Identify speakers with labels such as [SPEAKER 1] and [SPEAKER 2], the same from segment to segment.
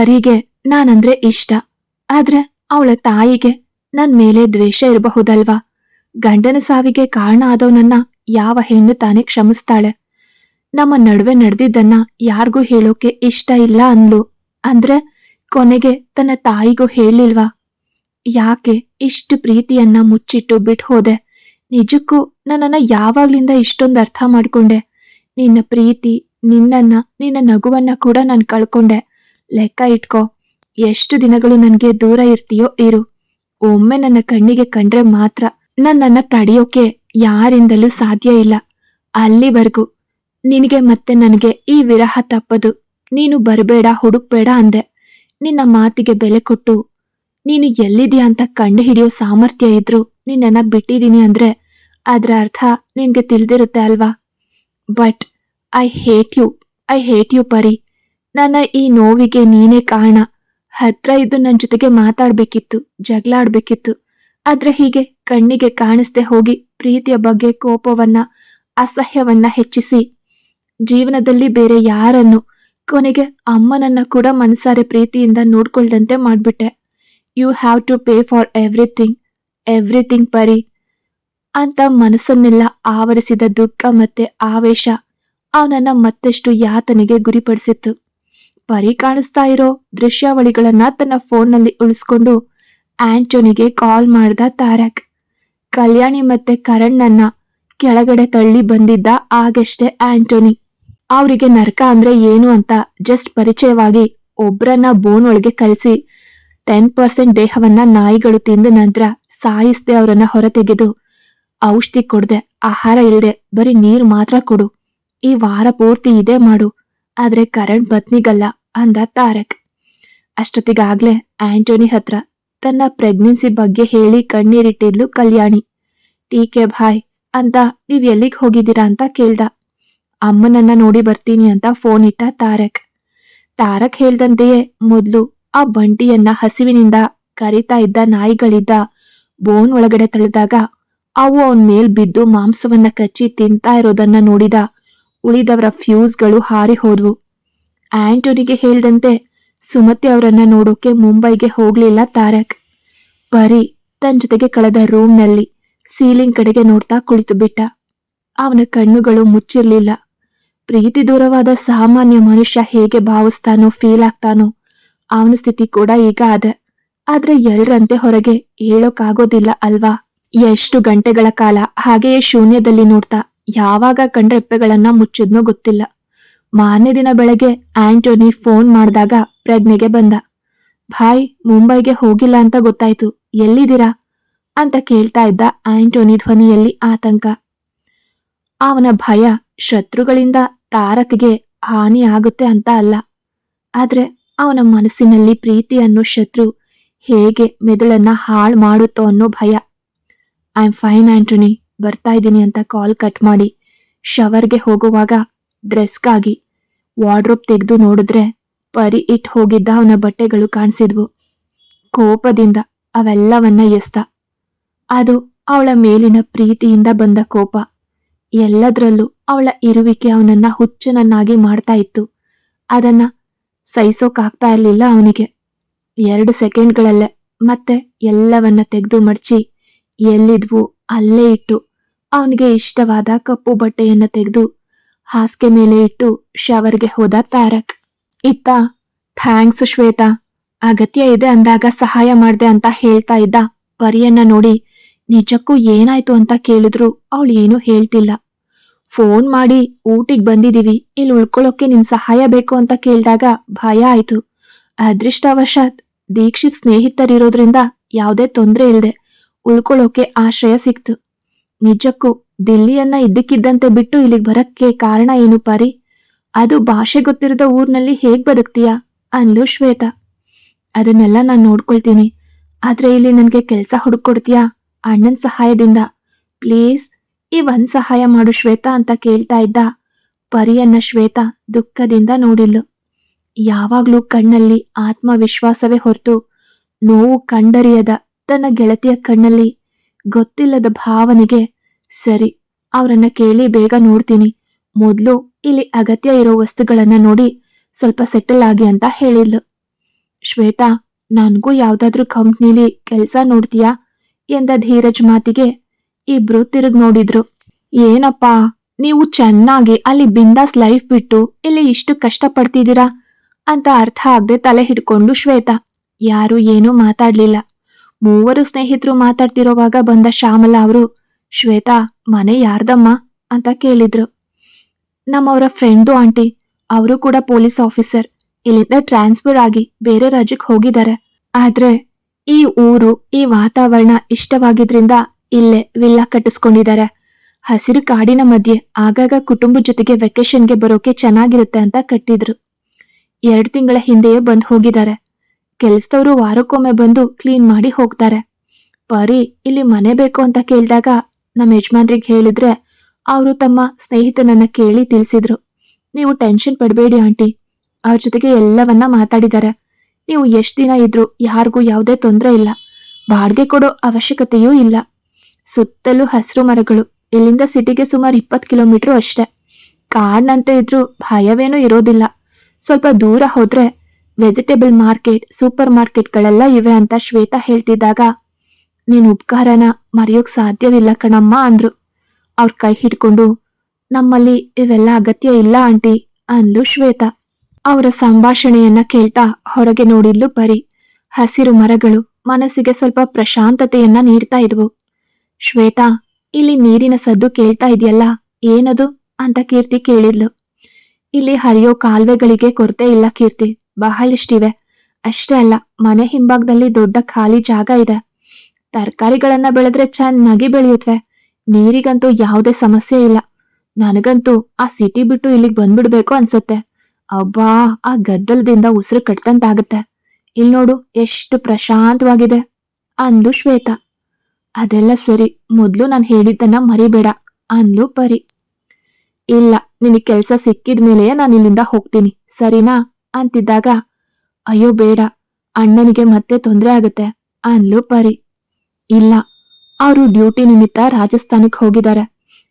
[SPEAKER 1] ಪರಿಗೆ ನಾನಂದ್ರೆ ಇಷ್ಟ. ಆದ್ರೆ ಅವಳ ತಾಯಿಗೆ ನನ್ ಮೇಲೆ ದ್ವೇಷ ಇರಬಹುದಲ್ವಾ? ಗಂಡನ ಸಾವಿಗೆ ಕಾರಣ ಆದವನನ್ನ ಯಾವ ಹೆಣ್ಣು ತಾನೇ ಕ್ಷಮಿಸ್ತಾಳೆ? ನಮ್ಮ ನಡುವೆ ನಡೆದಿದ್ದನ್ನ ಯಾರಿಗೂ ಹೇಳೋಕೆ ಇಷ್ಟ ಇಲ್ಲ ಅಂದ್ಲು. ಅಂದ್ರೆ ಕೊನೆಗೆ ತನ್ನ ತಾಯಿಗೂ ಹೇಳಿಲ್ವಾ ಯಾಕೆ ಇಷ್ಟು ಪ್ರೀತಿಯನ್ನ ಮುಚ್ಚಿಟ್ಟು ಬಿಟ್ಟು ಹೋದೆ ನಿಜಕ್ಕೂ ನನ್ನನ್ನ ಯಾವಾಗ್ಲಿಂದ ಇಷ್ಟೊಂದು ಅರ್ಥ ಮಾಡ್ಕೊಂಡೆ? ನಿನ್ನ ಪ್ರೀತಿ, ನಿನ್ನನ್ನ, ನಿನ್ನ ನಗುವನ್ನ ಕೂಡ ನಾನು ಕಳ್ಕೊಂಡೆ. ಲೆಕ್ಕ ಇಟ್ಕೋ. ಎಷ್ಟು ದಿನಗಳು ನನ್ಗೆ ದೂರ ಇರ್ತೀಯೋ ಇರು. ಒಮ್ಮೆ ನನ್ನ ಕಣ್ಣಿಗೆ ಕಂಡ್ರೆ ಮಾತ್ರ ನನ್ನನ್ನ ತಡೆಯೋಕೆ ಯಾರಿಂದಲೂ ಸಾಧ್ಯ ಇಲ್ಲ. ಅಲ್ಲಿವರೆಗೂ ನಿನಗೆ ಮತ್ತೆ ನನಗೆ ಈ ವಿರಹ ತಪ್ಪದು. ನೀನು ಬರಬೇಡ, ಹುಡುಕ್ಬೇಡ ಅಂದೆ. ನಿನ್ನ ಮಾತಿಗೆ ಬೆಲೆ ಕೊಟ್ಟು, ನೀನು ಎಲ್ಲಿದ್ಯಾ ಅಂತ ಕಂಡು ಹಿಡಿಯೋ ಸಾಮರ್ಥ್ಯ ಇದ್ರು ನಿನ್ನನ್ನ ಬಿಟ್ಟಿದ್ದೀನಿ ಅಂದ್ರೆ ಅದರ ಅರ್ಥ ನಿನಗೆ ತಿಳಿದಿರುತ್ತೆ ಅಲ್ವಾ? But I hate you I hate you Pari. ನನ್ನ ಈ ನೋವಿಗೆ ನೀನೇ ಕಾರಣ. ಹತ್ರ ಇದ್ದು ನನ್ನ ಜೊತೆಗೆ ಮಾತಾಡ್ಬೇಕಿತ್ತು ಜಗಳ ಆಡ್ಬೇಕಿತ್ತು ಆದ್ರೆ ಹೀಗೆ ಕಣ್ಣಿಗೆ ಕಾಣಿಸ್ದೆ ಹೋಗಿ ಪ್ರೀತಿಯ ಬಗ್ಗೆ ಕೋಪವನ್ನ, ಅಸಹ್ಯವನ್ನ ಹೆಚ್ಚಿಸಿ. ಜೀವನದಲ್ಲಿ ಬೇರೆ ಯಾರನ್ನು, ಕೊನೆಗೆ ಅಮ್ಮನನ್ನ ಕೂಡ ಮನಸಾರೆ ಪ್ರೀತಿಯಿಂದ ನೋಡ್ಕೊಳ್ದಂತೆ ಮಾಡ್ಬಿಟ್ಟೆ. You have to pay for everything everything Pari. ಅಂತ ಮನಸ್ಸನ್ನೆಲ್ಲ ಆವರಿಸಿದ ದುಃಖ ಮತ್ತೆ ಆವೇಶ, ಅವನನ್ನ ಮತ್ತಷ್ಟು ಯಾತನೆಗೆ ಗುರಿಪಡಿಸಿತ್ತು. ಪರಿ ಕಾಣಿಸ್ತಾ ಇರೋ ದೃಶ್ಯಾವಳಿಗಳನ್ನ ತನ್ನ ಫೋನ್ನಲ್ಲಿ ಉಳಿಸ್ಕೊಂಡು ಆಂಟೋನಿಗೆ ಕಾಲ್ ಮಾಡ್ದ ತಾರಕ್. ಕಲ್ಯಾಣಿ ಮತ್ತೆ ಕರಣ್ ಕೆಳಗಡೆ ತಳ್ಳಿ ಬಂದಿದ್ದ ಆಗಷ್ಟೇ ಆಂಟೋನಿ. ಅವರಿಗೆ ನರಕ ಅಂದ್ರೆ ಏನು ಅಂತ ಜಸ್ಟ್ ಪರಿಚಯವಾಗಿ ಒಬ್ರನ್ನ ಬೋನ್ ಒಳಗೆ ಕಳಿಸಿ ಟೆನ್ ಪರ್ಸೆಂಟ್ ದೇಹವನ್ನ ನಾಯಿಗಳು ತಿಂದ ನಂತರ ಸಾಯಿಸ್ದೆ ಅವರನ್ನ ಹೊರತೆಗೆದು ಔಷಧಿ ಕೊಡ್ದೆ, ಆಹಾರ ಇಲ್ಲದೆ ಬರೀ ನೀರು ಮಾತ್ರ ಕೊಡು. ಈ ವಾರ ಪೂರ್ತಿ ಇದೇ ಮಾಡು. ಆದ್ರೆ ಕರಣ್ ಪತ್ನಿಗಲ್ಲ. ಅಂದ ತಾರಕ್. ಅಷ್ಟೊತ್ತಿಗಾಗ್ಲೇ ಆಂಟೋನಿ ಹತ್ರ ತನ್ನ ಪ್ರೆಗ್ನೆನ್ಸಿ ಬಗ್ಗೆ ಹೇಳಿ ಕಣ್ಣೀರಿಟ್ಟಿದ್ಲು ಕಲ್ಯಾಣಿ. ಟೀಕೆ ಭಾಯ್, ಅಂತ ನೀವ್ ಎಲ್ಲಿಗೆ ಹೋಗಿದ್ದೀರಾ ಅಂತ ಕೇಳ್ದ. ಅಮ್ಮನನ್ನ ನೋಡಿ ಬರ್ತೀನಿ ಅಂತ ಫೋನ್ ಇಟ್ಟ ತಾರಕ್. ತಾರಕ್ ಹೇಳ್ದಂತೆಯೇ ಮೊದ್ಲು ಆ ಬಂಟಿಯನ್ನ ಹಸಿವಿನಿಂದ ಕರಿತಾ ಇದ್ದ ನಾಯಿಗಳಿದ್ದ ಬೋನ್ ಒಳಗಡೆ ತಳೆದಾಗ ಅವು ಅವನ್ ಮೇಲ್ ಬಿದ್ದು ಮಾಂಸವನ್ನ ಕಚ್ಚಿ ತಿಂತಾ ಇರೋದನ್ನ ನೋಡಿದ ಉಳಿದವರ ಫ್ಯೂಸ್ಗಳು ಹಾರಿ ಹೋದ್ವು. ಆಂಟೋನಿಗೆ ಹೇಳ್ದಂತೆ, ಸುಮತಿ ಅವರನ್ನ ನೋಡೋಕೆ ಮುಂಬೈಗೆ ಹೋಗ್ಲಿಲ್ಲ ತಾರಕ್. ಬರೀ ತನ್ನ ಜೊತೆಗೆ ಕಳೆದ ರೂಮ್ನಲ್ಲಿ ಸೀಲಿಂಗ್ ಕಡೆಗೆ ನೋಡ್ತಾ ಕುಳಿತು ಬಿಟ್ಟ. ಅವನ ಕಣ್ಣುಗಳು ಮುಚ್ಚಿರ್ಲಿಲ್ಲ. ಪ್ರೀತಿ ದೂರವಾದ ಸಾಮಾನ್ಯ ಮನುಷ್ಯ ಹೇಗೆ ಭಾವಿಸ್ತಾನೋ ಫೀಲ್ ಆಗ್ತಾನೋ, ಅವನ ಸ್ಥಿತಿ ಕೂಡ ಈಗ ಅದ. ಆದ್ರೆ ಎಲ್ರಂತೆ ಹೊರಗೆ ಹೇಳೋಕ್ಕಾಗೋದಿಲ್ಲ ಅಲ್ವಾ? ಎಷ್ಟು ಗಂಟೆಗಳ ಕಾಲ ಹಾಗೆಯೇ ಶೂನ್ಯದಲ್ಲಿ ನೋಡ್ತಾ, ಯಾವಾಗ ಕಂಡ್ರೆಪ್ಪೆಗಳನ್ನ ಮುಚ್ಚಿದ್ನೋ ಗೊತ್ತಿಲ್ಲ. ಮಾರನೇ ದಿನ ಬೆಳಗ್ಗೆ ಆಂಟೋನಿ ಫೋನ್ ಮಾಡಿದಾಗ ಪ್ರಜ್ಞೆಗೆ ಬಂದ. ಭಾಯ್, ಮುಂಬೈಗೆ ಹೋಗಿಲ್ಲ ಅಂತ ಗೊತ್ತಾಯ್ತು. ಎಲ್ಲಿದ್ದೀರಾ? ಅಂತ ಕೇಳ್ತಾ ಇದ್ದ ಆಂಟೋನಿ ಧ್ವನಿಯಲ್ಲಿ ಆತಂಕ. ಅವನ ಭಯ ಶತ್ರುಗಳಿಂದ ತಾರಕ್ಗೆ ಹಾನಿ ಆಗುತ್ತೆ ಅಂತ ಅಲ್ಲ. ಆದ್ರೆ ಅವನ ಮನಸ್ಸಿನಲ್ಲಿ ಪ್ರೀತಿ ಅನ್ನೋ ಶತ್ರು ಹೇಗೆ ಮೆದುಳನ್ನ ಹಾಳು ಮಾಡುತ್ತೋ ಅನ್ನೋ ಭಯ. I am fine Antony. ಬರ್ತಾ ಇದ್ದೀನಿ ಅಂತ ಕಾಲ್ ಕಟ್ ಮಾಡಿ. ಶವರ್ಗೆ ಹೋಗುವಾಗ ಡ್ರೆಸ್ಗಾಗಿ ವಾರ್ಡ್ರೋಬ್ ತೆಗೆದು ನೋಡಿದ್ರೆ ಪರಿ ಇಟ್ ಹೋಗಿದ್ದ ಅವನ ಬಟ್ಟೆಗಳು ಕಾಣಿಸಿದ್ವು. ಕೋಪದಿಂದ ಅವೆಲ್ಲವನ್ನ ಎಸ್ತ ಅದು ಅವಳ ಮೇಲಿನ ಪ್ರೀತಿಯಿಂದ ಬಂದ ಕೋಪ. ಎಲ್ಲದರಲ್ಲೂ ಅವಳ ಇರುವಿಕೆ ಅವನನ್ನ ಹುಚ್ಚನನ್ನಾಗಿ ಮಾಡ್ತಾ ಇತ್ತು. ಅದನ್ನ ಸಹಿಸೋಕಾಗ್ತಾ ಇರಲಿಲ್ಲ ಅವನಿಗೆ. ಎರಡು ಸೆಕೆಂಡ್ಗಳಲ್ಲೇ ಮತ್ತೆ ಎಲ್ಲವನ್ನ ತೆಗೆದು ಮಡಚಿ ಎಲ್ಲಿದ್ವು ಅಲ್ಲೇ ಇಟ್ಟು ಅವನಿಗೆ ಇಷ್ಟವಾದ ಕಪ್ಪು ಬಟ್ಟೆಯನ್ನ ತೆಗೆದು ಹಾಸಿಗೆ ಮೇಲೆ ಇಟ್ಟು ಶವರ್ಗೆ ಹೋದ ತಾರಕ್. ಇತ್ತ, ಥ್ಯಾಂಕ್ಸ್ ಶ್ವೇತಾ, ಅಗತ್ಯ ಇದೆ ಅಂದಾಗ ಸಹಾಯ ಮಾಡ್ದೆ ಅಂತ ಹೇಳ್ತಾ ಇದ್ದ ಪರಿಯನ್ನ ನೋಡಿ ನಿಜಕ್ಕೂ ಏನಾಯ್ತು ಅಂತ ಕೇಳಿದ್ರು ಅವಳು ಏನು ಹೇಳ್ತಿಲ್ಲ. ಫೋನ್ ಮಾಡಿ ಊಟಿಗೆ ಬಂದಿದೀವಿ, ಇಲ್ಲಿ ಉಳ್ಕೊಳ್ಳೋಕೆ ನಿನ್ ಸಹಾಯ ಬೇಕು ಅಂತ ಕೇಳಿದಾಗ ಭಯ ಆಯ್ತು. ಅದೃಷ್ಟವಶಾತ್ ದೀಕ್ಷಿತ್ ಸ್ನೇಹಿತರಿರೋದ್ರಿಂದ ಯಾವುದೇ ತೊಂದರೆ ಇಲ್ಲದೆ ಉಳ್ಕೊಳ್ಳೋಕೆ ಆಶ್ರಯ ಸಿಕ್ತು. ನಿಜಕ್ಕೂ ದಿಲ್ಲಿಯನ್ನ ಇದ್ದಕ್ಕಿದ್ದಂತೆ ಬಿಟ್ಟು ಇಲ್ಲಿಗೆ ಬರಕ್ಕೆ ಕಾರಣ ಏನು ಪರಿ? ಅದು ಭಾಷೆ ಗೊತ್ತಿರದ ಊರ್ನಲ್ಲಿ ಹೇಗ್ ಬದುಕ್ತೀಯಾ? ಅಂದ್ಲು ಶ್ವೇತಾ. ಅದನ್ನೆಲ್ಲ ನಾನು ನೋಡ್ಕೊಳ್ತೀನಿ. ಆದ್ರೆ ಇಲ್ಲಿ ನನ್ಗೆ ಕೆಲಸ ಹುಡುಕೊಡ್ತೀಯಾ? ಅಣ್ಣನ್ ಸಹಾಯದಿಂದ. ಪ್ಲೀಸ್, ಈ ಒಂದ್ ಸಹಾಯ ಮಾಡು ಶ್ವೇತಾ ಅಂತ ಕೇಳ್ತಾ ಇದ್ದ ಪರಿಯನ್ನ ಶ್ವೇತಾ ದುಃಖದಿಂದ ನೋಡಿಲ್ಲು ಯಾವಾಗ್ಲೂ ಕಣ್ಣಲ್ಲಿ ಆತ್ಮವಿಶ್ವಾಸವೇ ಹೊರತು ನೋವು ಕಂಡರಿಯದ ತನ್ನ ಗೆಳತಿಯ ಕಣ್ಣಲ್ಲಿ ಗೊತ್ತಿಲ್ಲದ ಭಾವನೆಗೆ ಸರಿ, ಅವರನ್ನ ಕೇಳಿ ಬೇಗ ನೋಡ್ತೀನಿ. ಮೊದಲು ಇಲ್ಲಿ ಅಗತ್ಯ ಇರೋ ವಸ್ತುಗಳನ್ನ ನೋಡಿ ಸ್ವಲ್ಪ ಸೆಟಲ್ ಆಗಿ ಅಂತ ಹೇಳಿದ್ಲು. ಶ್ವೇತಾ, ನನಗೂ ಯಾವ್ದಾದ್ರೂ ಕಂಪ್ನಿಲಿ ಕೆಲಸ ನೋಡ್ತೀಯಾ? ಎಂದ ಧೀರಜ್ ಮಾತಿಗೆ ಇಬ್ರು ತಿರುಗ್ ನೋಡಿದ್ರು. ಏನಪ್ಪಾ, ನೀವು ಚೆನ್ನಾಗಿ ಅಲ್ಲಿ ಬಿಂದಾಸ್ ಲೈಫ್ ಬಿಟ್ಟು ಇಲ್ಲಿ ಇಷ್ಟು ಕಷ್ಟ ಪಡ್ತಿದ್ದೀರಾ ಅಂತ ಅರ್ಥ ಆಗದೆ ತಲೆ ಹಿಡ್ಕೊಂಡು ಶ್ವೇತಾ, ಯಾರು ಏನೂ ಮಾತಾಡ್ಲಿಲ್ಲ. ಮೂವರು ಸ್ನೇಹಿತರು ಮಾತಾಡ್ತಿರೋವಾಗ ಬಂದ ಶ್ಯಾಮಲಾ ಅವರು ಶ್ವೇತಾ, ಮನೆ ಯಾರ್ದಮ್ಮ? ಅಂತ ಕೇಳಿದ್ರು. ನಮ್ಮವರ ಫ್ರೆಂಡು ಆಂಟಿ, ಅವರು ಕೂಡ ಪೊಲೀಸ್ ಆಫೀಸರ್. ಇಲ್ಲಿಂದ ಟ್ರಾನ್ಸ್ಫರ್ ಆಗಿ ಬೇರೆ ರಾಜ್ಯಕ್ಕೆ ಹೋಗಿದ್ದಾರೆ. ಆದ್ರೆ ಈ ಊರು, ಈ ವಾತಾವರಣ ಇಷ್ಟವಾಗಿದ್ರಿಂದ ಇಲ್ಲೇ ವಿಲ್ಲಾ ಕಟ್ಟಿಸ್ಕೊಂಡಿದ್ದಾರೆ. ಹಸಿರು ಕಾಡಿನ ಮಧ್ಯೆ ಆಗಾಗ ಕುಟುಂಬ ಜೊತೆಗೆ ವೆಕೇಶನ್ಗೆ ಬರೋಕೆ ಚೆನ್ನಾಗಿರುತ್ತೆ ಅಂತ ಕಟ್ಟಿದ್ರು. ಎರಡ್ ತಿಂಗಳ ಹಿಂದೆಯೇ ಬಂದು ಹೋಗಿದ್ದಾರೆ. ಕೆಲಸದವರು ವಾರಕ್ಕೊಮ್ಮೆ ಬಂದು ಕ್ಲೀನ್ ಮಾಡಿ ಹೋಗ್ತಾರೆ. ಪರಿ, ಇಲ್ಲಿ ಮನೆ ಬೇಕು ಅಂತ ಕೇಳಿದಾಗ ನಮ್ಮ ಯಜಮಾನ್ರಿಗೆ ಹೇಳಿದ್ರೆ ಅವರು ತಮ್ಮ ಸ್ನೇಹಿತನನ್ನ ಕೇಳಿ ತಿಳಿಸಿದ್ರು. ನೀವು ಟೆನ್ಷನ್ ಪಡಬೇಡಿ ಆಂಟಿ. ಅವ್ರ ಜೊತೆಗೆ ಎಲ್ಲವನ್ನ ಮಾತಾಡಿದ್ದಾರೆ ನೀವು ಎಷ್ಟು ದಿನ ಇದ್ರು ಯಾರಿಗೂ ಯಾವುದೇ ತೊಂದರೆ ಇಲ್ಲ. ಬಾಡಿಗೆ ಕೊಡೋ ಅವಶ್ಯಕತೆಯೂ ಇಲ್ಲ. ಸುತ್ತಲೂ ಹಸಿರು ಮರಗಳು. ಇಲ್ಲಿಂದ ಸಿಟಿಗೆ ಸುಮಾರು ಇಪ್ಪತ್ತು ಕಿಲೋಮೀಟರ್ ಅಷ್ಟೇ. ಕಾಡ್ನಂತೆ ಇದ್ರೂ ಭಯವೇನೂ ಇರೋದಿಲ್ಲ. ಸ್ವಲ್ಪ ದೂರ ಹೋದ್ರೆ ವೆಜಿಟೇಬಲ್ ಮಾರ್ಕೆಟ್, ಸೂಪರ್ ಮಾರ್ಕೆಟ್ಗಳೆಲ್ಲ ಇವೆ ಅಂತ ಶ್ವೇತಾ ಹೇಳ್ತಿದ್ದಾಗ ನೀನ್ ಉಪಕಾರನ ಮರೆಯೋಕ್ ಸಾಧ್ಯವಿಲ್ಲ ಕಣಮ್ಮ ಅಂದ್ರು. ಅವ್ರ ಕೈ ಹಿಡ್ಕೊಂಡು, ನಮ್ಮಲ್ಲಿ ಇವೆಲ್ಲ ಅಗತ್ಯ ಇಲ್ಲ ಆಂಟಿ ಅಂದ್ಲು ಶ್ವೇತಾ. ಅವರ ಸಂಭಾಷಣೆಯನ್ನ ಕೇಳ್ತಾ ಹೊರಗೆ ನೋಡಿದ್ಲು ಪರಿ. ಹಸಿರು ಮರಗಳು ಮನಸ್ಸಿಗೆ ಸ್ವಲ್ಪ ಪ್ರಶಾಂತತೆಯನ್ನ ನೀಡ್ತಾ ಇದ್ವು. ಶ್ವೇತಾ, ಇಲ್ಲಿ ನೀರಿನ ಸದ್ದು ಕೇಳ್ತಾ ಇದೆಯಲ್ಲ, ಏನದು? ಅಂತ ಕೀರ್ತಿ ಕೇಳಿದ್ಲು. ಇಲ್ಲಿ ಹರಿಯೋ ಕಾಲುವೆಗಳಿಗೆ ಕೊರತೆ ಇಲ್ಲ ಕೀರ್ತಿ, ಬಹಳಷ್ಟಿವೆ. ಅಷ್ಟೇ ಅಲ್ಲ, ಮನೆ ಹಿಂಭಾಗದಲ್ಲಿ ದೊಡ್ಡ ಖಾಲಿ ಜಾಗ ಇದೆ. ತರಕಾರಿಗಳನ್ನ ಬೆಳೆದ್ರೆ ಚೆನ್ನಾಗಿ ಬೆಳೆಯುತ್ತವೆ ನೀರಿಗಂತೂ ಯಾವುದೇ ಸಮಸ್ಯೆ ಇಲ್ಲ. ನನಗಂತೂ ಆ ಸಿಟಿ ಬಿಟ್ಟು ಇಲ್ಲಿಗೆ ಬಂದ್ಬಿಡ್ಬೇಕು ಅನ್ಸತ್ತೆ. ಅಬ್ಬಾ ಆ ಗದ್ದಲದಿಂದ ಉಸಿರು ಕಟ್ತಂತಾಗತ್ತೆ ಇಲ್ಲಿ ನೋಡು, ಎಷ್ಟು ಪ್ರಶಾಂತವಾಗಿದೆ. ಅಂದು ಶ್ವೇತ. ಅದೆಲ್ಲ ಸರಿ, ಮೊದಲು ನಾನು ಹೇಳಿದ್ದನ್ನ ಮರಿಬೇಡ, ಅಂದ್ಲು ಪರಿ. ಇಲ್ಲ, ನಿನಗೆ ಕೆಲಸ ಸಿಕ್ಕಿದ ಮೇಲೆಯೇ ನಾನು ಇಲ್ಲಿಂದ ಹೋಗ್ತೀನಿ, ಸರಿನಾ? ಅಂತಿದ್ದಾಗ, ಅಯ್ಯೋ, ಬೇಡ, ಅಣ್ಣನಿಗೆ ಮತ್ತೆ ತೊಂದರೆ ಆಗುತ್ತೆ, ಅಂದ್ಲು ಪರಿ. ಇಲ್ಲ. ಅವರು ಡ್ಯೂಟಿ ನಿಮಿತ್ತ ರಾಜಸ್ಥಾನಕ್ಕೆ ಹೋಗಿದ್ದಾರೆ.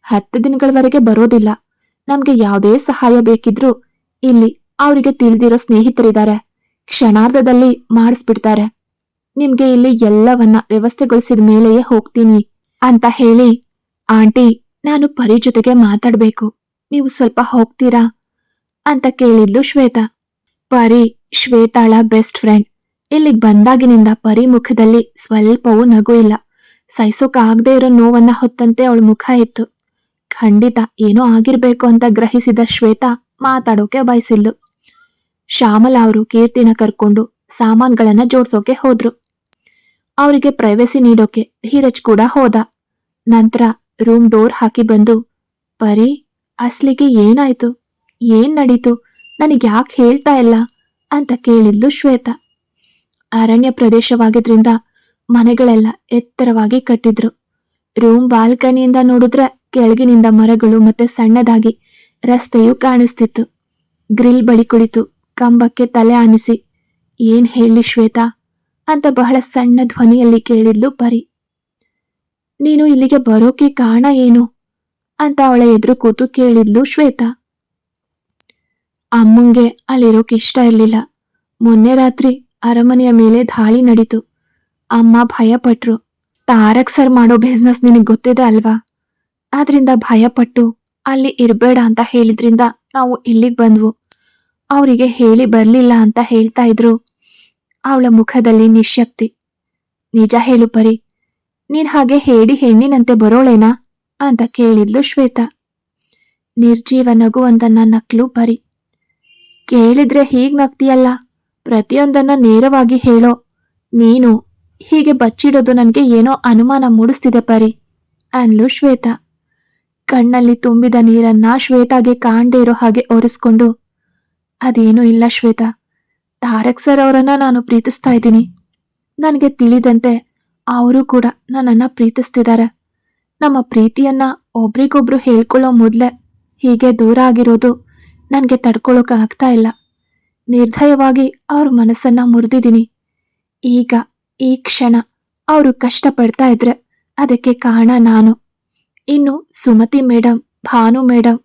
[SPEAKER 1] ಹತ್ತು ದಿನಗಳವರೆಗೆ ಬರೋದಿಲ್ಲ. ನಮ್ಗೆ ಯಾವುದೇ ಸಹಾಯ ಬೇಕಿದ್ರೂ ಇಲ್ಲಿ ಅವರಿಗೆ ತಿಳಿದಿರೋ ಸ್ನೇಹಿತರಿದ್ದಾರೆ. ಕ್ಷಣಾರ್ಧದಲ್ಲಿ ಮಾಡಿಸ್ಬಿಡ್ತಾರೆ. ನಿಮ್ಗೆ ಇಲ್ಲಿ ಎಲ್ಲವನ್ನ ವ್ಯವಸ್ಥೆಗೊಳಿಸಿದ ಮೇಲೆಯೇ ಹೋಗ್ತೀನಿ ಅಂತ ಹೇಳಿ ಆಂಟಿ, ನಾನು ಪರಿ ಜೊತೆಗೆ ಮಾತಾಡ್ಬೇಕು. ನೀವು ಸ್ವಲ್ಪ ಹೋಗ್ತೀರಾ? ಅಂತ ಕೇಳಿದ್ಲು ಶ್ವೇತಾ. ಪರಿ, ಶ್ವೇತಾಳ ಬೆಸ್ಟ್ ಫ್ರೆಂಡ್. ಇಲ್ಲಿಗ್ ಬಂದಾಗಿನಿಂದ ಪರಿ ಮುಖದಲ್ಲಿ ಸ್ವಲ್ಪವೂ ನಗು ಇಲ್ಲ ಸಹಿಸೋಕಾಗದೇ ಇರೋ ನೋವನ್ನ ಹೊತ್ತಂತೆ ಅವಳ ಮುಖ ಇತ್ತು. ಖಂಡಿತ ಏನೋ ಆಗಿರ್ಬೇಕು ಅಂತ ಗ್ರಹಿಸಿದ ಶ್ವೇತಾ ಮಾತಾಡೋಕೆ ಬಯಸಿದ್ಲು. ಶ್ಯಾಮಲ ಅವರು ಕೀರ್ತಿನ ಕರ್ಕೊಂಡು ಸಾಮಾನ್ಗಳನ್ನ ಜೋಡ್ಸೋಕೆ ಹೋದ್ರು. ಅವರಿಗೆ ಪ್ರೈವಸಿ ನೀಡೋಕೆ ಧೀರಜ್ ಕೂಡ ಹೋದ. ನಂತರ ರೂಮ್ ಡೋರ್ ಹಾಕಿ ಬಂದು, ಪರಿ, ಅಸ್ಲಿಗೆ ಏನಾಯ್ತು? ಏನ್ ನಡೀತು? ನನಗೆ ಯಾಕೆ ಹೇಳ್ತಾ ಇಲ್ಲ? ಅಂತ ಕೇಳಿದ್ಲು ಶ್ವೇತಾ. ಅರಣ್ಯ ಪ್ರದೇಶವಾಗಿದ್ರಿಂದ ಮನೆಗಳೆಲ್ಲ ಎತ್ತರವಾಗಿ ಕಟ್ಟಿದ್ರು. ರೂಮ್ ಬಾಲ್ಕನಿಯಿಂದ ನೋಡಿದ್ರೆ ಕೆಳಗಿನಿಂದ ಮರಗಳು ಮತ್ತೆ ಸಣ್ಣದಾಗಿ ರಸ್ತೆಯು ಕಾಣಿಸ್ತಿತ್ತು. ಗ್ರಿಲ್ ಬಳಿ ಕುಳಿತು ಕಂಬಕ್ಕೆ ತಲೆ ಆನಿಸಿ, ಏನ್ ಹೇಳಿ ಶ್ವೇತಾ? ಅಂತ ಬಹಳ ಸಣ್ಣ ಧ್ವನಿಯಲ್ಲಿ ಕೇಳಿದ್ಲು ಪರಿ. ನೀನು ಇಲ್ಲಿಗೆ ಬರೋಕೆ ಕಾರಣ ಏನು? ಅಂತ ಅವಳ ಎದುರು ಕೂತು ಕೇಳಿದ್ಲು ಶ್ವೇತಾ. ಅಮ್ಮಂಗೆ ಅಲ್ಲಿರೋಕೆ ಇಷ್ಟ ಇರ್ಲಿಲ್ಲ. ಮೊನ್ನೆ ರಾತ್ರಿ ಅರಮನೆಯ ಮೇಲೆ ದಾಳಿ ನಡೀತು. ಅಮ್ಮ ಭಯಪಟ್ರು. ತಾರಕ್ ಸರ್ ಮಾಡೋ ಬಿಸ್ನೆಸ್ ನಿನಗೆ ಗೊತ್ತಿದೆ ಅಲ್ವಾ? ಆದ್ರಿಂದ ಭಯಪಟ್ಟು ಅಲ್ಲಿ ಇರ್ಬೇಡ ಅಂತ ಹೇಳಿದ್ರಿಂದ ನಾವು ಇಲ್ಲಿಗೆ ಬಂದ್ವು. ಅವರಿಗೆ ಹೇಳಿ ಬರ್ಲಿಲ್ಲ ಅಂತ ಹೇಳ್ತಾ ಇದ್ರು. ಅವಳ ಮುಖದಲ್ಲಿ ನಿಶಕ್ತಿ ನಿಜ ಹೇಳು ಪರಿ. ನೀನ್ ಹಾಗೆ ಹೇಳಿ ಹೆಣ್ಣಿನಂತೆ ಬರೋಳೇನಾ? ಅಂತ ಕೇಳಿದ್ಲು ಶ್ವೇತಾ. ನಿರ್ಜೀವ ನಗುವೊಂದನ್ನ ನಕ್ಲು ಪರಿ. ಕೇಳಿದ್ರೆ ಹೀಗ್ ನಗ್ತೀಯಲ್ಲ? ಪ್ರತಿಯೊಂದನ್ನ ನೇರವಾಗಿ ಹೇಳೋ. ನೀನು ಹೀಗೆ ಬಚ್ಚಿಡೋದು ನನಗೆ ಏನೋ ಅನುಮಾನ ಮೂಡಿಸ್ತಿದೆ ಪರಿ, ಅಂದ್ಲು ಶ್ವೇತಾ. ಕಣ್ಣಲ್ಲಿ ತುಂಬಿದ ನೀರನ್ನ ಶ್ವೇತಾಗೆ ಕಾಣದೇ ಇರೋ ಹಾಗೆ ಒರೆಸ್ಕೊಂಡು ಅದೇನೂ ಇಲ್ಲ ಶ್ವೇತಾ. ತಾರಕ್ ಸರ್ ಅವರನ್ನ ನಾನು ಪ್ರೀತಿಸ್ತಾ ಇದ್ದೀನಿ. ನನಗೆ ತಿಳಿದಂತೆ ಅವರು ಕೂಡ ನನ್ನನ್ನು ಪ್ರೀತಿಸ್ತಿದ್ದಾರೆ. ನಮ್ಮ ಪ್ರೀತಿಯನ್ನ ಒಬ್ರಿಗೊಬ್ರು ಹೇಳ್ಕೊಳ್ಳೋ ಮೊದಲೇ ಹೀಗೆ ದೂರ ಆಗಿರೋದು ನನಗೆ ತಡ್ಕೊಳ್ಳೋಕೆ ಆಗ್ತಾ ಇಲ್ಲ. ನಿರ್ದಯವಾಗಿ ಅವ್ರ ಮನಸ್ಸನ್ನ ಮುರಿದಿದ್ದೀನಿ. ಈಗ ಈ ಕ್ಷಣ ಅವರು ಕಷ್ಟಪಡ್ತಾ ಇದ್ರೆ ಅದಕ್ಕೆ ಕಾರಣ ನಾನು. ಇನ್ನು ಸುಮತಿ ಮೇಡಮ್ ಭಾನು ಮೇಡಮ್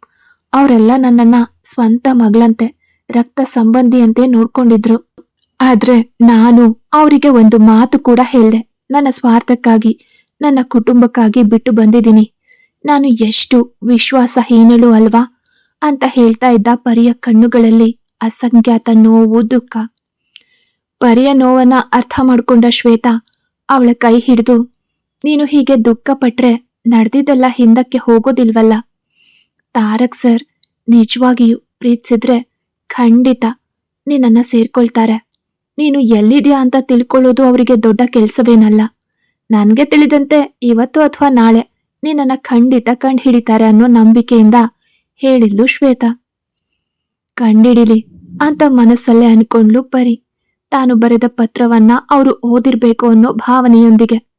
[SPEAKER 1] ಅವರೆಲ್ಲ ನನ್ನನ್ನ ಸ್ವಂತ ಮಗಳಂತೆ, ರಕ್ತ ಸಂಬಂಧಿಯಂತೆ ನೋಡ್ಕೊಂಡಿದ್ರು. ಆದ್ರೆ ನಾನು ಅವರಿಗೆ ಒಂದು ಮಾತು ಕೂಡ ಹೇಳ್ದೆ. ನನ್ನ ಸ್ವಾರ್ಥಕ್ಕಾಗಿ, ನನ್ನ ಕುಟುಂಬಕ್ಕಾಗಿ ಬಿಟ್ಟು ಬಂದಿದ್ದೀನಿ. ನಾನು ಎಷ್ಟು ವಿಶ್ವಾಸಹೀನಳು ಅಲ್ವಾ ಅಂತ ಹೇಳ್ತಾ ಇದ್ದ ಪರಿಯ ಕಣ್ಣುಗಳಲ್ಲಿ ಅಸಂಖ್ಯಾತ ನೋವು, ದುಃಖ. ಪರಿಯ ನೋವನ್ನ ಅರ್ಥ ಮಾಡ್ಕೊಂಡ ಶ್ವೇತಾ ಅವಳ ಕೈ ಹಿಡಿದು, ನೀನು ಹೀಗೆ ದುಃಖ ಪಟ್ರೆ ನಡೆದಿದ್ದೆಲ್ಲ ಹಿಂದಕ್ಕೆ ಹೋಗೋದಿಲ್ವಲ್ಲ? ತಾರಕ್ ಸರ್, ನಿಜವಾಗಿಯೂ ಪ್ರೀತಿಸಿದ್ರೆ ಖಂಡಿತ ನಿನ್ನನ್ನ ಸೇರ್ಕೊಳ್ತಾರೆ. ನೀನು ಎಲ್ಲಿದ್ಯಾ ಅಂತ ತಿಳ್ಕೊಳ್ಳೋದು ಅವರಿಗೆ ದೊಡ್ಡ ಕೆಲಸವೇನಲ್ಲ. ನನ್ಗೆ ತಿಳಿದಂತೆ ಇವತ್ತು ಅಥವಾ ನಾಳೆ ನಿನ್ನನ್ನ ಖಂಡಿತ ಕಂಡು ಹಿಡಿತಾರೆ ಅನ್ನೋ ನಂಬಿಕೆಯಿಂದ ಹೇಳಿದ್ಲು ಶ್ವೇತಾ. ಕಂಡಿಡಿಲಿ. ಅಂತ ಮನಸ್ಸಲ್ಲೇ ಅನ್ಕೊಂಡ್ಲು ಪರಿ. ತಾನು ಬರೆದ ಪತ್ರವನ್ನ ಅವರು ಓದಿರ್ಬೇಕು ಅನ್ನೋ ಭಾವನೆಯೊಂದಿಗೆ.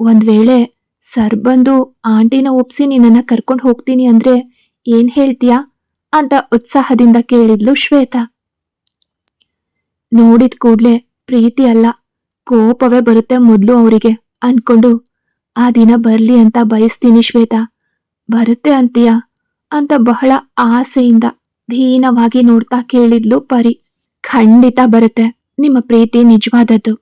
[SPEAKER 1] ಒಂದ್ ವೇಳೆ ಸರ್ ಬಂದು, ಆಂಟಿನ ಒಪ್ಸಿ ನಿನ್ನನ್ನ ಕರ್ಕೊಂಡು ಹೋಗ್ತೀನಿ ಅಂದ್ರೆ ಏನ್ ಹೇಳ್ತೀಯಾ? ಅಂತ ಉತ್ಸಾಹದಿಂದ ಕೇಳಿದ್ಲು ಶ್ವೇತಾ. ನೋಡಿದ ಕೂಡ್ಲೆ ಪ್ರೀತಿ ಅಲ್ಲ, ಕೋಪವೇ ಬರುತ್ತೆ ಮೊದ್ಲು ಅವರಿಗೆ ಅನ್ಕೊಂಡು, ಆ ದಿನ ಬರ್ಲಿ ಅಂತ ಬಯಸ್ತೀನಿ ಶ್ವೇತಾ, ಬರುತ್ತೆ ಅಂತೀಯ? ಅಂತ ಬಹಳ ಆಸೆಯಿಂದ ದೀನವಾಗಿ ನೋಡ್ತಾ ಕೇಳಿದ್ಲು ಪರಿ. ಖಂಡಿತ ಬರುತ್ತೆ. ನಿಮ್ಮ ಪ್ರೀತಿ ನಿಜವಾದದ್ದು.